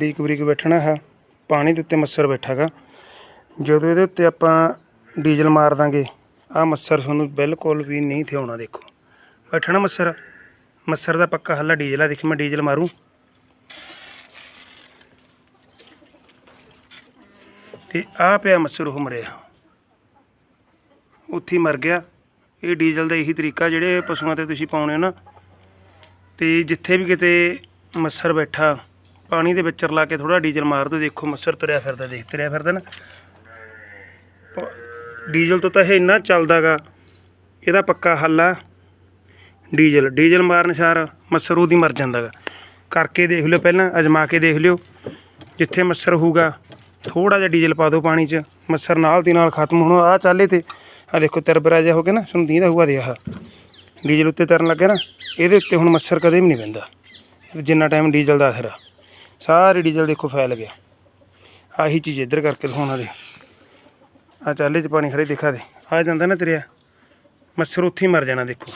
ਬਰੀਕ ਬਰੀਕ ਬੈਠਣਾ ਹੈ, ਪਾਣੀ ਦੇ ਉੱਤੇ ਮੱਛਰ ਬੈਠਾਗਾ। ਜਦੋਂ ਇਹਦੇ ਉੱਤੇ ਆਪਾਂ ਡੀਜ਼ਲ ਮਾਰ ਦਾਂਗੇ ਆ ਮੱਛਰ ਤੁਹਾਨੂੰ ਬਿਲਕੁਲ ਵੀ ਨਹੀਂ ਥਿਆਉਣਾ ਦੇਖੋ। ਬੈਠਣਾ ਮੱਛਰ ਮੱਛਰ ਦਾ ਪੱਕਾ ਹੱਲਾ ਡੀਜ਼ਲ ਆ। ਦੇਖੀ ਮੈਂ ਡੀਜ਼ਲ ਮਾਰੂ। ਤੇ ਆ ਪਿਆ ਮੱਛਰ, ਉਹ ਮਰਿਆ। ਉੱਥੇ ਮਰ ਗਿਆ। ਇਹ ਡੀਜ਼ਲ ਦਾ ਇਹੀ ਤਰੀਕਾ, ਜਿਹੜੇ ਪਸ਼ੂਆਂ ਤੇ ਤੁਸੀਂ ਪਾਉਣੇ ਹੋ ਨਾ, ਤੇ ਜਿੱਥੇ ਵੀ ਕਿਤੇ ਮੱਛਰ ਬੈਠਾ ਪਾਣੀ ਦੇ ਵਿੱਚ ਰਲਾ ਕੇ ਥੋੜਾ ਡੀਜ਼ਲ ਮਾਰ ਦਿਓ ਦੇਖੋ ਮੱਛਰ ਤੁਰਿਆ ਫਿਰਦਾ, ਦੇਖ ਤੁਰਿਆ ਫਿਰਦਾ ਨਾ। ਪ- ਡੀਜ਼ਲ ਤੋਂ ਤਾਂ ਇਹ ਇੰਨਾ ਚੱਲਦਾਗਾ, ਇਹਦਾ ਪੱਕਾ ਹੱਲ ਆ ਡੀਜ਼ਲ। ਡੀਜ਼ਲ ਮਾਰਨ ਸਾਰ ਮੱਛਰ ਉਹਦੀ ਮਰ ਜਾਂਦਾਗਾ। ਕਰਕੇ ਦੇਖ ਲਿਓ ਪਹਿਲਾਂ, ਅਜਮਾ ਕੇ ਦੇਖ ਲਿਓ, ਜਿੱਥੇ ਮੱਛਰ ਹੋਊਗਾ ਥੋੜਾ ਜਿਹਾ ਡੀਜ਼ਲ ਪਾ ਦਿਓ ਪਾਣੀ 'ਚ, ਮੱਛਰ ਨਾਲ ਦੀ ਨਾਲ ਖਤਮ ਹੋਣਾ। ਆ ਚਾਲੇ ਤੇ ਆ ਦੇਖੋ ਤਰਬਰਾ ਜਿਹਾ ਹੋ ਗਿਆ ਨਾ, ਤੁਹਾਨੂੰ ਦੀਂਦਾ ਹੋਊਗਾ ਦੇ ਆਹ। ਡੀਜ਼ਲ ਉੱਤੇ ਤਰਨ ਲੱਗਾ ਨਾ, ਇਹਦੇ ਉੱਤੇ ਹੁਣ ਮੱਛਰ ਕਦੇ ਵੀ ਨਹੀਂ ਪੈਂਦਾ ਜਿੰਨਾ ਟਾਈਮ ਡੀਜ਼ਲ ਦਾ ਅਸਰ ਆ। ਸਾਰੇ ਡੀਜ਼ਲ ਦੇਖੋ ਫੈਲ ਗਿਆ। ਆਹੀ ਚੀਜ਼ ਇੱਧਰ ਕਰਕੇ ਦਿਖਾਉਣਾ ਦੇ ਆ। ਚਾਲੇ 'ਚ ਪਾਣੀ ਖੜੇ ਦਿਖਾ ਦੇ। ਆ ਜਾਂਦਾ ਨਾ ਤੇਰਿਆ ਮੱਛਰ ਉੱਥੇ ਹੀ ਮਰ ਜਾਣਾ ਦੇਖੋ।